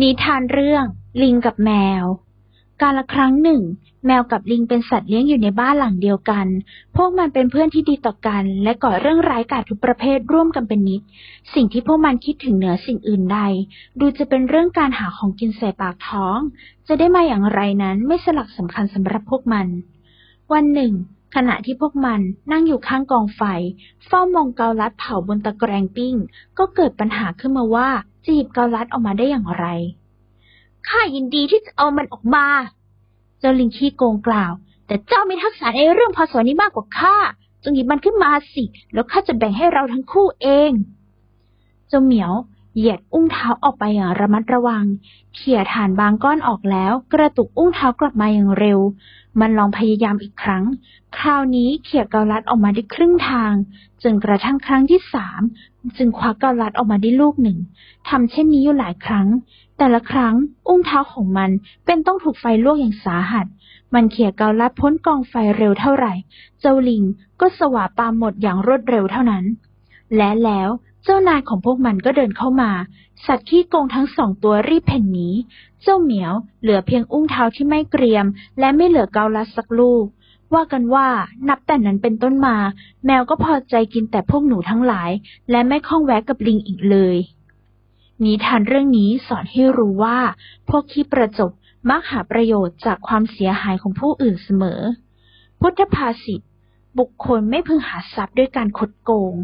นิทานเรื่อง ลิงกับแมว การละครั้งหนึ่ง แมวกับลิงเป็นสัตว์เลี้ยงอยู่ในบ้านหลังเดียวกัน พวกมันเป็นเพื่อนที่ดีต่อกัน และก่อเรื่องร้ายกาจทุกประเภทร่วมกันเป็นนิด สิ่งที่พวกมันคิดถึงเหนือสิ่งอื่นใด ดูจะเป็นเรื่องการหาของกินใส่ปากท้อง จะได้มาอย่างไรนั้นไม่สลักสำคัญสำหรับพวกมัน วันหนึ่ง ขณะที่พวกมันนั่งอยู่ข้างกองไฟเฝ้ามองเกาลัดเผาบนตะแกรงปิ้ง ก็เกิดปัญหาขึ้นมาว่า จีบเกาลัดออกมาได้อย่างไรข้ายินดีที่จะเอามันออกมา เจ้าลิงขี้โกงกล่าว แต่เจ้ามีทักษะในเรื่องภาษานี้มากกว่าข้า จงหยิบมันขึ้นมาสิ แล้วข้าจะแบ่งให้เราทั้งคู่เอง เจ้าเหมียว เหยียดอุ้งเท้าออกไปอย่างระมัดระวัง เขี่ยฐานบางก้อนออกแล้ว กระตุกอุ้งเท้ากลับมาอย่างเร็ว มันลองพยายามอีกครั้ง คราวนี้เขี่ยเกาลัดออกมาได้ครึ่งทาง จนกระทั่งครั้งที่สาม จึงคว้าเกาลัดออกมาได้ลูกหนึ่ง ทำเช่นนี้อยู่หลายครั้ง แต่ละครั้งอุ้งเท้าของมันเป็นต้องถูกไฟลวกอย่างสาหัส มันเขี่ยเกาลัดพ้นกองไฟเร็วเท่าไหร่ เจ้าลิงก็สว่าปามหมดอย่างรวดเร็วเท่านั้น และแล้ว เจ้านายของพวกมันก็เดินเข้ามา สัตว์ขี้โกงทั้งสองตัวรีบเพ่นหนี เจ้าเหมียวเหลือเพียงอุ้งเท้าที่ไม่เกรียม และไม่เหลือเกาลัดสักลูก ว่ากันว่านับแต่นั้นเป็นต้นมา แมวก็พอใจกินแต่พวกหนูทั้งหลาย และไม่ข้องแวะกับลิงอีกเลย นิทานเรื่องนี้สอนให้รู้ว่า พวกขี้ประจบมักหาประโยชน์จากความเสียหายของผู้อื่นเสมอ พุทธภาษิตบุคคลไม่พึงหาทรัพย์ด้วยการคดโกง